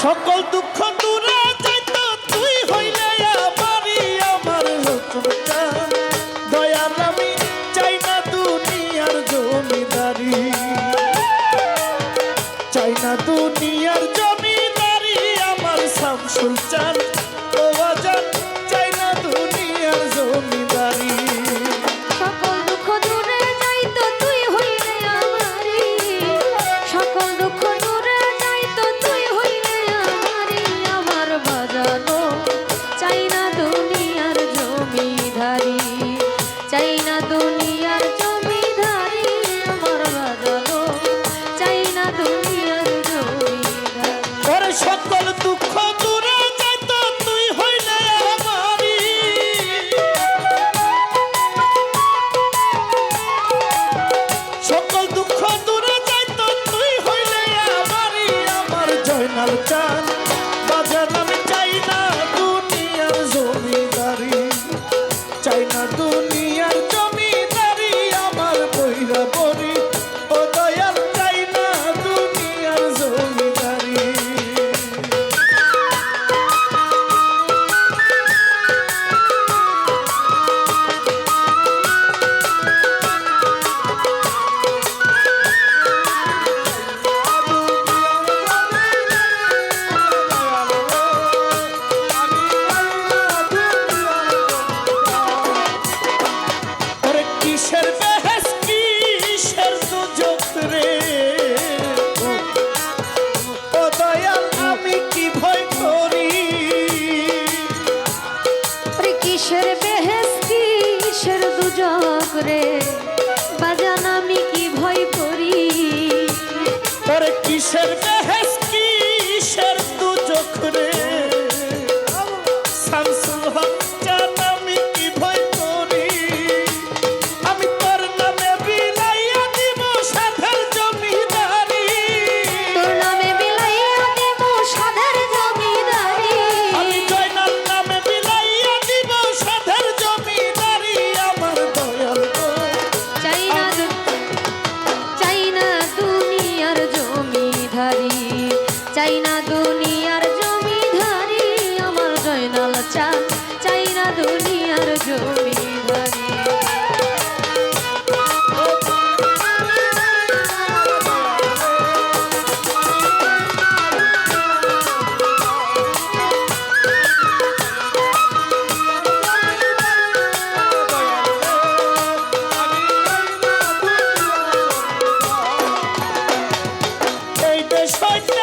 সকল দুঃখ দূরে যাইত তুই হইলে আমারই আমার লোকটা দয়াল আমি চাই না দুনিয়ার জমিদারি। চাই না দুনিয়া কিসের Fresh Fight.